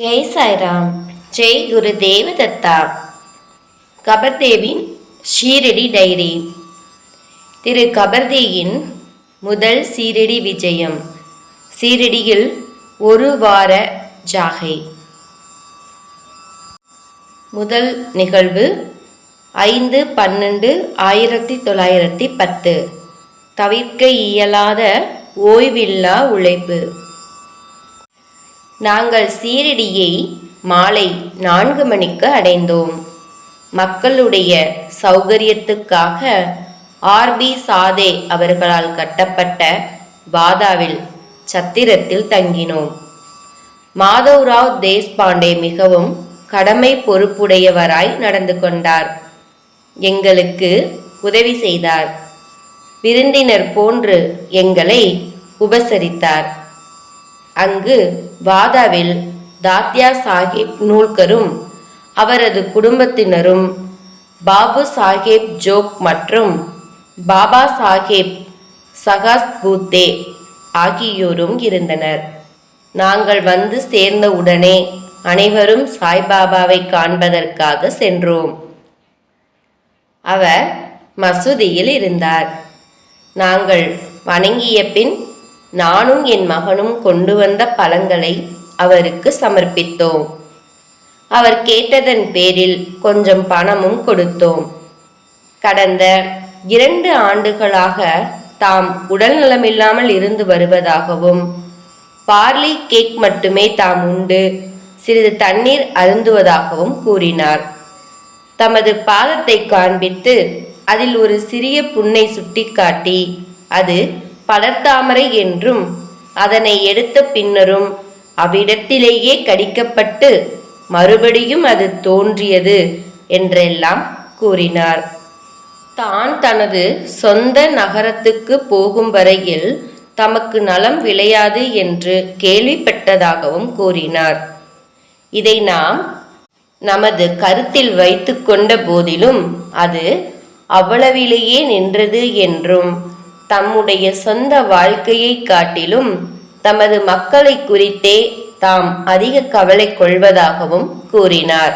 ஜெய் சாய்ராம். ஜெய் குரு தேவதத்தா. கபர்தேவின் ஷீரடி டைரி. திரு கபர்தேயின் முதல் சீரடி விஜயம். சீரடியில் ஒரு வார ஜாகை. முதல் நிகழ்வு ஐந்து பன்னெண்டு ஆயிரத்தி தொள்ளாயிரத்தி பத்து. தவிர்க்க இயலாத ஓய்வில்லா உழைப்பு. நாங்கள் சீரடியை மாலை நான்கு மணிக்கு அடைந்தோம். மக்களுடைய சௌகரியத்துக்காக ஆர்பி சாதே அவர்களால் கட்டப்பட்ட பாதாவில் சத்திரத்தில் தங்கினோம். மாதவ்ராவ் தேஷ்பாண்டே மிகவும் கடமை பொறுப்புடையவராய் நடந்து கொண்டார். எங்களுக்கு உதவி செய்தார். விருந்தினர் போன்று எங்களை உபசரித்தார். அங்கு வாதாவில் தாத்யா சாஹிப் நூல்கரும் அவரது குடும்பத்தினரும் பாபு சாஹேப் ஜோக் மற்றும் பாபா சாஹேப் சகாஸ் பூத்தே ஆகியோரும் இருந்தனர். நாங்கள் வந்து சேர்ந்த உடனே அனைவரும் சாய்பாபாவை காண்பதற்காக சென்றோம். அவர் மசூதியில் இருந்தார். நாங்கள் வணங்கிய பின் நானும் என் மகனும் கொண்டு வந்த பழங்களை அவருக்கு சமர்ப்பித்தோம். அவர் கேட்டதன் பேரில் கொஞ்சம் பணமும் கொடுத்தோம். கடந்த இரண்டு ஆண்டுகளாக தாம் உடல் நலமில்லாமல் இருந்து வருவதாகவும் பார்லி கேக் மட்டுமே தாம் உண்டு சிறிது தண்ணீர் அருந்துவதாகவும் கூறினார். தமது பாதத்தை காண்பித்து அதில் ஒரு சிறிய புண்ணை சுட்டிக்காட்டி அது பலர்தாமரை என்றும் அதனை எடுத்த பின்னரும் அவ்விடத்திலேயே கடிக்கப்பட்டு மறுபடியும் அது தோன்றியது என்றெல்லாம் கூறினார். தான் தனது சொந்த நகரத்துக்கு போகும் வரையில் தமக்கு நலம் விளையாது என்று கேள்விப்பட்டதாகவும் கூறினார். இதை நாம் நமது கருத்தில் வைத்து கொண்ட போதிலும் அது அவ்வளவிலேயே நின்றது என்றும் தம்முடைய சொந்த வாழ்க்கையை காட்டிலும் தமது மக்களை குறித்தே தாம் அதிக கவலை கொள்வதாகவும் கூறினார்.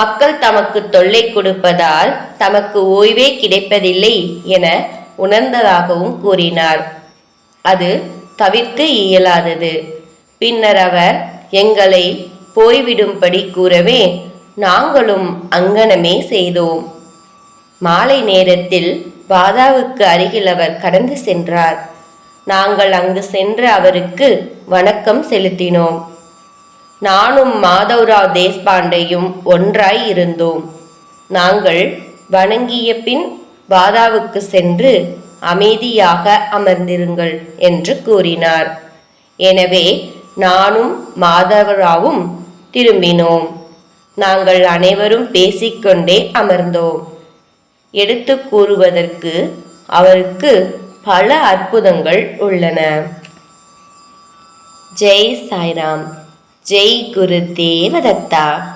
மக்கள் தமக்கு தொல்லை கொடுப்பதால் தமக்கு ஓய்வே கிடைப்பதில்லை என உணர்ந்ததாகவும் கூறினார். அது தவிர்க்க இயலாதது. பின்னர் அவர் எங்களை போய்விடும்படி கூறவே நாங்களும் அங்கனமே செய்தோம். மாலை நேரத்தில் பாதாவுக்கு அருகில் அவர் கடந்து சென்றார். நாங்கள் அங்கு சென்று அவருக்கு வணக்கம் செலுத்தினோம். நானும் மாதவ்ராவ் தேஷ்பாண்டேயும் ஒன்றாய் இருந்தோம். நாங்கள் வணங்கிய பின் பாதாவுக்கு சென்று அமைதியாக அமர்ந்திருங்கள் என்று கூறினார். எனவே நானும் மாதவராவும் திரும்பினோம். நாங்கள் அனைவரும் பேசிக்கொண்டே அமர்ந்தோம். எடுத்து கூறுவதற்கு அவருக்கு பல அற்புதங்கள் உள்ளன. ஜெய் சாய்ராம். ஜெய் குரு தேவதத்தா.